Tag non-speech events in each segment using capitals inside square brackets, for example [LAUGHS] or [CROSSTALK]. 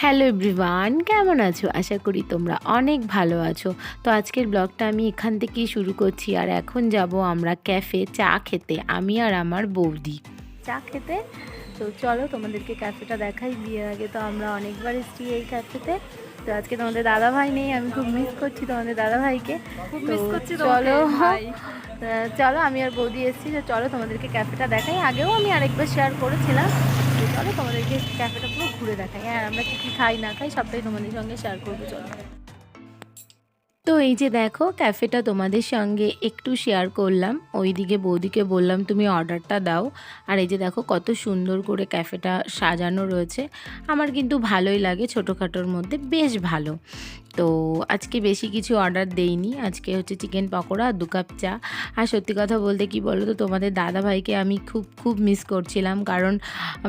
Hello everyone কেমন আছো? আশা করি তোমরা অনেক ভালো আছো। তো আজকের ব্লগটা আমি এখান থেকেই শুরু করছি আর এখন যাব আমরা ক্যাফে চা খেতে আমি আর আমার বৌদি। চা খেতে? তো চলো তোমাদেরকে ক্যাফেটা দেখাই। বিয়ের আগে তো আমরা অনেকবার এসেছি এই ক্যাফেতে তো। আজকে তোমাদের দাদা ভাই নেই আমি খুব মিস করছি তোমাদের দাদা ভাইকে মিস করছি চলো চলো [LAUGHS] ভাই। চলো আমি আর বৌদি এসেছি তো চলো তোমাদেরকে ক্যাফেটা দেখাই। আগেও আমি আরেকবার শেয়ার করেছিলাম। চলো তোমাদেরকে ক্যাফেটা পুরো ঘুরে দেখাই। হ্যাঁ আমরা কী খাই, না খাই, সবটাই তোমাদের সঙ্গে শেয়ার করব, চলো। তো এই যে দেখো ক্যাফেটা তোমাদের সঙ্গে একটু শেয়ার করলাম। ওইদিকে বৌদিকে বললাম, তুমি অর্ডারটা দাও। আর এই যে দেখো, কত সুন্দর করে ক্যাফেটা সাজানো রয়েছে। আমার কিন্তু ভালোই লাগে ছোটোখাটোর মধ্যে, বেশ ভালো। তো আজকে বেশি কিছু অর্ডার দেইনি। আজকে হচ্ছে চিকেন পকোড়া আর দু কাপ চা। আর সত্যি কথা বলতে কি বলো তো তোমাদের দাদা ভাইকে আমি খুব খুব মিস করছিলাম। কারণ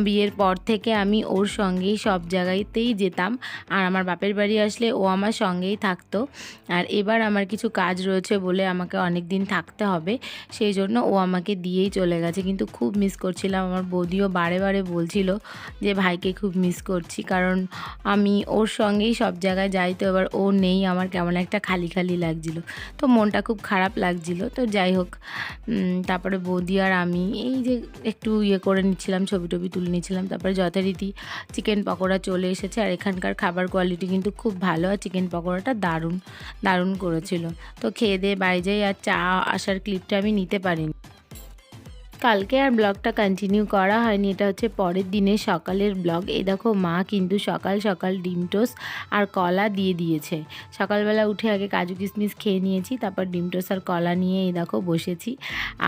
বিয়ের পর থেকে আমি ওর সঙ্গেই সব জায়গাতেই যেতাম। আর আমার বাপের বাড়ি আসলে ও আমার সঙ্গেই থাকতো। আর এবার আমার কিছু কাজ রয়েছে বলে আমাকে অনেক দিন থাকতে হবে। সেই জন্য ও আমাকে দিয়েই চলে গেছে। কিন্তু খুব মিস করছিলাম। আমার বৌদিও বারে বারে বলছিল যে, ভাইকে খুব মিস করছি। কারণ আমি ওর সঙ্গেই সব জায়গায় যাই। তো এবার ও নেই, আমার কেমন একটা খালি খালি লাগছিল। তো মনটা খুব খারাপ লাগছিল। তো যাই হোক তারপরে বৌদি আর আমি এই যে একটু ইয়ে করে নিচ্ছিলাম, ছবি টবি তুলে নিচ্ছিলাম। তারপরে যথারীতি চিকেন পকোড়া চলে এসেছে। আর এখানকার খাবার কোয়ালিটি কিন্তু খুব ভালো আর চিকেন পকোড়াটা দারুণ দারুণ করেছিল। তো খেয়ে দিয়ে বাড়ি যাই আর চা আসার ক্লিপটা আমি নিতে পারিনি। কালকে আর ব্লগটা কন্টিনিউ করা হয়নি, এটা হচ্ছে পরের দিনের সকালের ব্লগ। এই দেখো মা কিন্তু সকাল সকাল ডিম টোস্ট আর কলা দিয়ে দিয়েছে। সকালবেলা উঠে আগে কাজু কিশমিশ খেয়ে নিয়েছি, তারপর ডিম টোস্ট আর কলা নিয়ে এই দেখো বসেছি।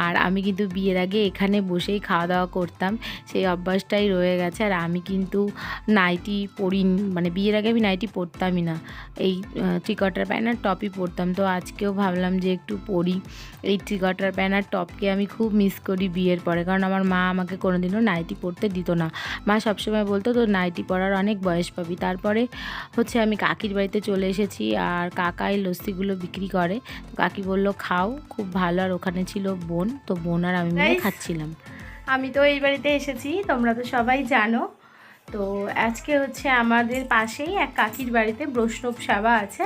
আর আমি কিন্তু বিয়ের আগে এখানে বসেই খাওয়া দাওয়া করতাম, সেই অভ্যাসটাই রয়ে গেছে। আর আমি কিন্তু নাইটি পরি মানে বিয়ের আগে আমি নাইটি পরতামই না। এই ট্রিকটার প্যান্ট টপই পরতাম। তো আজকেও ভাবলাম যে একটু পরি। এই ট্রিকটার প্যান্ট টপকে আমি খুব মিস করি বিয়ের পরে কারণ আমার মা আমাকে কোনোদিনও নাইটি পরতে দিত না। মা সবসময় বলতো তোর নাইটি পরার অনেক বয়স পাবি। তারপরে হচ্ছে আমি কাকির বাড়িতে চলে এসেছি আর কাকা এই লস্যিগুলো বিক্রি করে। তো কাকি বলল খাও খুব ভালো। আর ওখানে ছিল বোন তো বোন আর আমি মিলে খাচ্ছিলাম। আমি তো এই বাড়িতে এসেছি তোমরা তো সবাই জানো। তো আজকে হচ্ছে আমাদের পাশেই এক কাকির বাড়িতে বৈষ্ণব সেবা আছে।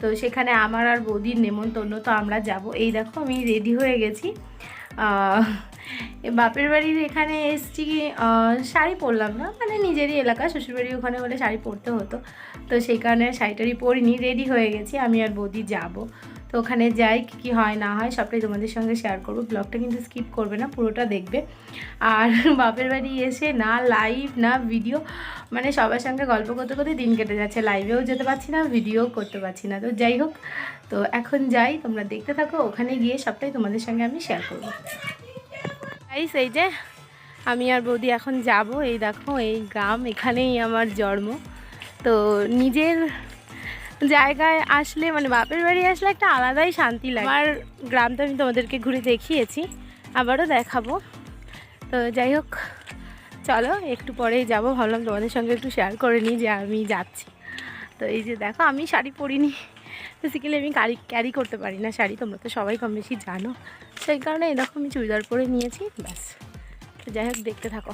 তো সেখানে আমার আর বৌদির নেমন্তন্ন তো আমরা যাব। এই দেখো আমি রেডি হয়ে গেছি। বাপের বাড়ির এখানে এসছি শাড়ি পরলাম না মানে নিজেরই এলাকা, শ্বশুরবাড়ি ওখানে হলে শাড়ি পরতে হতো। তো সেই কারণে শাড়িটারি পরিনি রেডি হয়ে গেছি, আমি আর বৌদি যাব। তো ওখানে যাই, কী কী হয়, না হয়, সবটাই তোমাদের সঙ্গে শেয়ার করব। ব্লগটা কিন্তু স্কিপ করবে না, পুরোটা দেখবে। আর [LAUGHS] বাপের বাড়ি এসে না লাইভ না ভিডিও মানে সবার সঙ্গে গল্প করতে করতে দিন কেটে যাচ্ছে। লাইভেও যেতে পারছি না ভিডিও করতে পারছি না। তো যাই হোক, তো এখন যাই, তোমরা দেখতে থাকো, ওখানে গিয়ে সবটাই তোমাদের সঙ্গে আমি শেয়ার করব। এই যে আমি আর বৌদি এখন যাব, এই দেখো, এই গ্রাম, এখানেই আমার জন্ম। তো নিজের জায়গায় আসলে মানে বাপের বাড়ি আসলে একটা আলাদাই শান্তি লাগে। আমার গ্রামটা আমি তোমাদেরকে ঘুরে দেখিয়েছি, আবারও দেখাবো। তো যাই হোক, চলো, একটু পরেই যাব। ভাবলাম তোমাদের সঙ্গে একটু শেয়ার করে নিই যে আমি যাচ্ছি। তো এই যে দেখো, আমি শাড়ি পরিনি। বেসিক্যালি আমি ক্যারি ক্যারি করতে পারি না শাড়ি, তোমরা তো সবাই কম বেশি জানো। সেই কারণে এরকম আমি চুড়িদার পরে নিয়েছি, ব্যাস। তো যাই হোক, দেখতে থাকো।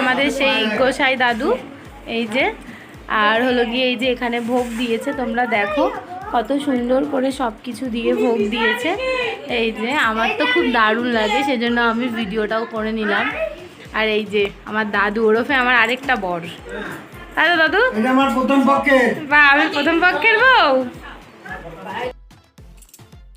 আমাদের সেই গোসাই দাদু, এই যে, আর হলো গিয়ে এই যে এখানে ভোগ দিয়েছে, তোমরা দেখো কত সুন্দর করে সব কিছু দিয়ে ভোগ দিয়েছে। এই যে, আমার তো খুব দারুণ লাগে, সেজন্য আমি ভিডিওটাও করে নিলাম। আর এই যে, আমার দাদু ওরফে আমার আরেকটা বর। দাদু। এটা আমার প্রথম পক্ষের। বা আমি প্রথম পক্ষের বউ?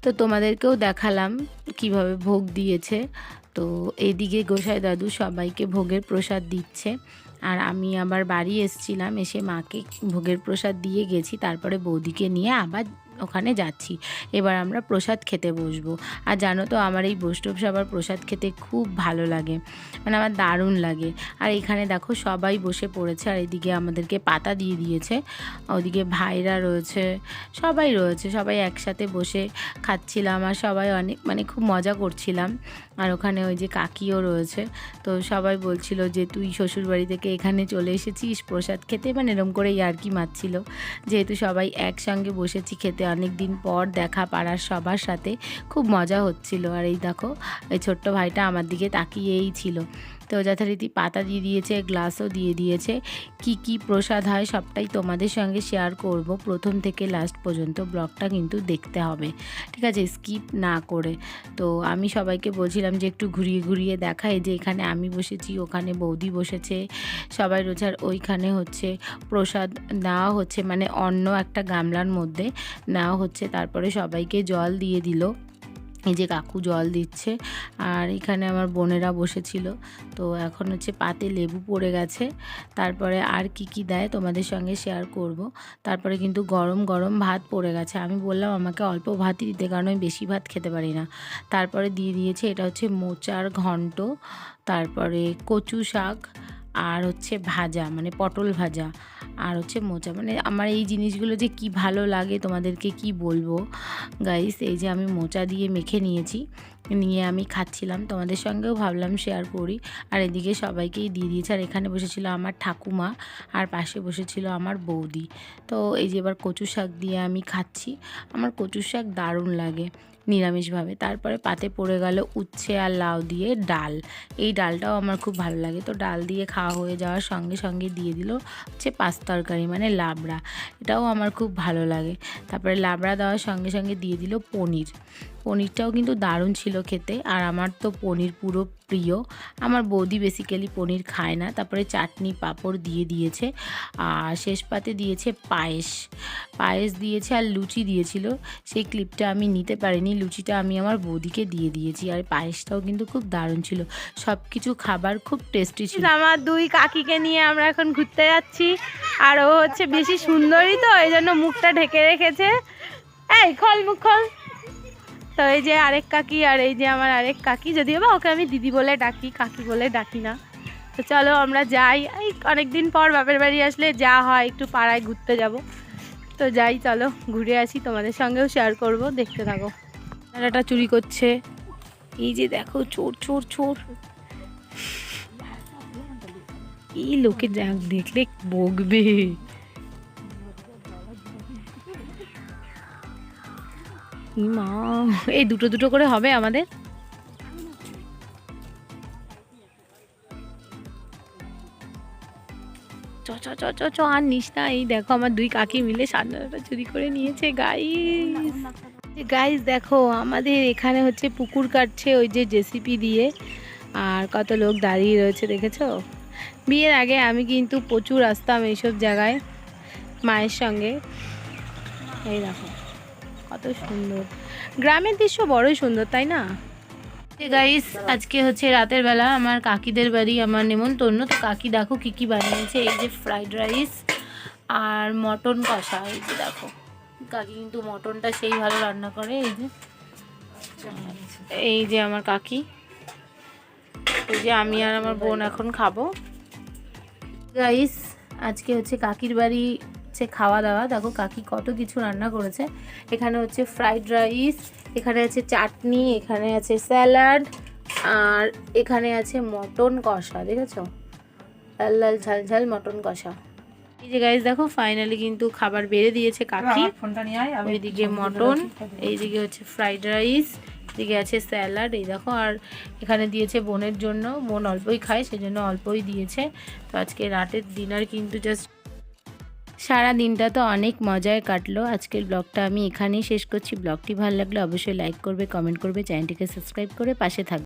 তো তোমাদেরকেও দেখালাম কীভাবে ভোগ দিয়েছে। তো এদিকে গোসাই দাদু সবাইকে ভোগের প্রসাদ দিচ্ছে। আর আমি আবার বাড়ি এসেছিলাম এসে মাকে ভোগের প্রসাদ দিয়ে গেছি। তারপরে বৌদিকে নিয়ে আবার ওখানে যাচ্ছি। এবার আমরা প্রসাদ খেতে বসবো। আর জানো তো, আমার এই বৈষ্ণব সবার প্রসাদ খেতে খুব ভালো লাগে। মানে আমার দারুণ লাগে। আর এখানে দেখো সবাই বসে পড়েছে, আর এদিকে আমাদেরকে পাতা দিয়ে দিয়েছে। ওদিকে ভাইরা রয়েছে, সবাই রয়েছে, সবাই একসাথে বসে খাচ্ছিলাম। আর সবাই অনেক মানে খুব মজা করছিলাম। আর ওখানে ওই যে কাকিও রয়েছে, তো সবাই বলছিল যে, তুই শ্বশুরবাড়ি থেকে এখানে চলে এসেছিস প্রসাদ খেতে? মানে এরম করে ইয়ার্কি মারছিল। যেহেতু সবাই একসঙ্গে বসেছি খেতে অনেক দিন পর দেখা পাড়ার সবার সাথে খুব মজা হচ্ছিল। আর এই দেখো, এই ছোট্ট ভাইটা আমার দিকে তাকিয়েই ছিল। তো যথারীতি পাতা দিয়ে দিয়েছে গ্লাসও দিয়ে দিয়েছে। কি কি প্রসাদ হয় সবটাই তোমাদের সঙ্গে শেয়ার করব। প্রথম থেকে লাস্ট পর্যন্ত ব্লগটা কিন্তু দেখতে হবে। ঠিক আছে? স্কিপ না করে। তো আমি সবাইকে বলছিলাম যে একটু ঘুরিয়ে ঘুরিয়ে দেখাই যে এখানে আমি বসেছি, ওখানে বৌদি বসেছে, সবাই রোজার ওইখানে হচ্ছে প্রসাদ নেওয়া হচ্ছে মানে অন্য একটা গামলার মধ্যে নেওয়া হচ্ছে। তারপরে সবাইকে জল দিয়ে দিল। এই যে কাকু জল দিচ্ছে, আর এখানে আমার বোনেরা বসেছিল। তো এখন হচ্ছে পাতে লেবু পড়ে গেছে। তারপরে আর কি কি দেয় তোমাদের সঙ্গে শেয়ার করব। তারপরে কিন্তু গরম গরম ভাত পড়ে গেছে। আমি বললাম আমাকে অল্প ভাতই দিতে, কারণ আমি বেশি ভাত খেতে পারি না। তারপরে দিয়ে দিয়েছে, এটা হচ্ছে মোচার ঘন্ট। তারপরে কচু শাক আর হচ্ছে ভাজা মানে পটল ভাজা আর হচ্ছে মোচা। মানে আমার এই জিনিসগুলো যে কি ভালো লাগে তোমাদেরকে কি বলব? গাইস এই যে আমি মোচা দিয়ে মেখে নিয়েছি, নিয়ে আমি খাচ্ছিলাম। তোমাদের সঙ্গেও ভাবলাম শেয়ার করি। আর এদিকে সবাইকেই দিয়ে দিয়েছে। আর এখানে বসেছিল আমার ঠাকুমা আর পাশে বসেছিল আমার বৌদি। তো এই যে এবার কচু শাক দিয়ে আমি খাচ্ছি। আমার কচু শাক দারুণ লাগে। নিরামিষভাবে। তারপরে পাতে পড়ে গেল উচ্ছে আর লাউ দিয়ে ডাল। এই ডালটাও আমার খুব ভালো লাগে। তো ডাল দিয়ে খাওয়া হয়ে যাওয়ার সঙ্গে সঙ্গে দিয়ে দিল হচ্ছে পাঁচ তরকারি মানে লাবড়া। এটাও আমার খুব ভালো লাগে। তারপরে লাবড়া দেওয়ার সঙ্গে সঙ্গে দিয়ে দিল পনির। পনিরটাও কিন্তু দারুণ ছিল খেতে। আর আমার তো পনির পুরো প্রিয়। আমার বৌদি বেসিক্যালি পনির খায় না। তারপরে চাটনি, পাঁপড় দিয়ে দিয়েছে। আর শেষ পাতে দিয়েছে পায়েস। পায়েস দিয়েছে আর লুচি দিয়েছিল। সেই ক্লিপটা আমি নিতে পারিনি। লুচিটা আমি আমার বৌদিকে দিয়ে দিয়েছি। আর পায়েসটাও কিন্তু খুব দারুণ ছিল। সব কিছু খাবার খুব টেস্টি ছিল। আমার দুই কাকিকে নিয়ে আমরা এখন ঘুরতে যাচ্ছি। আর ও হচ্ছে বেশি সুন্দরী তো এই জন্য মুখটা ঢেকে রেখেছে। এই, খল, মুখ খল। তো এই যে আরেক কাকি আর এই যে আমার আরেক কাকি, যদিও বা ওকে আমি দিদি বলে ডাকি, কাকি বলে ডাকি না। তো চলো আমরা যাই। এই অনেকদিন পর বাপের বাড়ি আসলে যা হয়, একটু পাড়ায় ঘুরতে যাব। তো যাই, চলো ঘুরে আসি, তোমাদের সঙ্গেও শেয়ার করব, দেখতে থাকো। তারাটা চুরি করছে। এই যে দেখো, চোর চোর চোর। এই লোকে দেখ- দেখলে বকবে। মা এই দুটো দুটো করে হবে আমাদের? চ চ চ চ চ, আর নিস না, এই দেখো আমার দুই কাকি মিলে সান্নাটা চুরি করে নিয়েছে গাইস গাইস দেখো, আমাদের এখানে হচ্ছে পুকুর কাটছে ওই যে জেসিপি দিয়ে, আর কত লোক দাঁড়িয়ে রয়েছে, দেখেছ? বিয়ের আগে আমি কিন্তু প্রচুর আসতাম এইসব জায়গায় মায়ের সঙ্গে। এই দেখো। কত সুন্দর। গ্রামের দৃশ্য বড়ই সুন্দর, তাই না? গাইস আজকে হচ্ছে রাতের বেলা আমার কাকিদের বাড়ি, আমার নেমন্তন্ন। তো কাকি দেখো কি কি বানিয়েছে, এই যে ফ্রাইড রাইস আর মটন কষা, এই যে দেখো। কাকি কিন্তু মটনটা সেই ভালো রান্না করে, এই যে। এই যে আমার কাকি। এই যে আমি আর আমার বোন এখন খাব। গাইস আজকে হচ্ছে কাকির বাড়ি হচ্ছে খাওয়া দাওয়া। দেখো কাকি কত কিছু রান্না করেছে। এখানে হচ্ছে ফ্রাইড রাইস এখানে আছে চাটনি এখানে আছে স্যালাড আর এখানে আছে মটন কষা দেখেছ? লাল লাল ঝাল ঝাল মটন কষা। এই যে গাইস দেখো ফাইনালি কিন্তু খাবার বেড়ে দিয়েছে কাকি। ওইদিকে মটন এইদিকে হচ্ছে ফ্রাইড রাইস এদিকে আছে স্যালাড এই দেখো আর এখানে দিয়েছে বোনের জন্য। বোন অল্পই খায় সেজন্য অল্পই দিয়েছে। তো আজকে রাতের ডিনার কিন্তু জাস্ট সারা দিনটা তো অনেক মজায় কাটলো। আজকের ব্লগটা আমি এখানেই শেষ করছি। ব্লগটি ভালো লাগলে অবশ্যই লাইক করবে কমেন্ট করবে, চ্যানেলটিকে সাবস্ক্রাইব করে পাশে থাকবে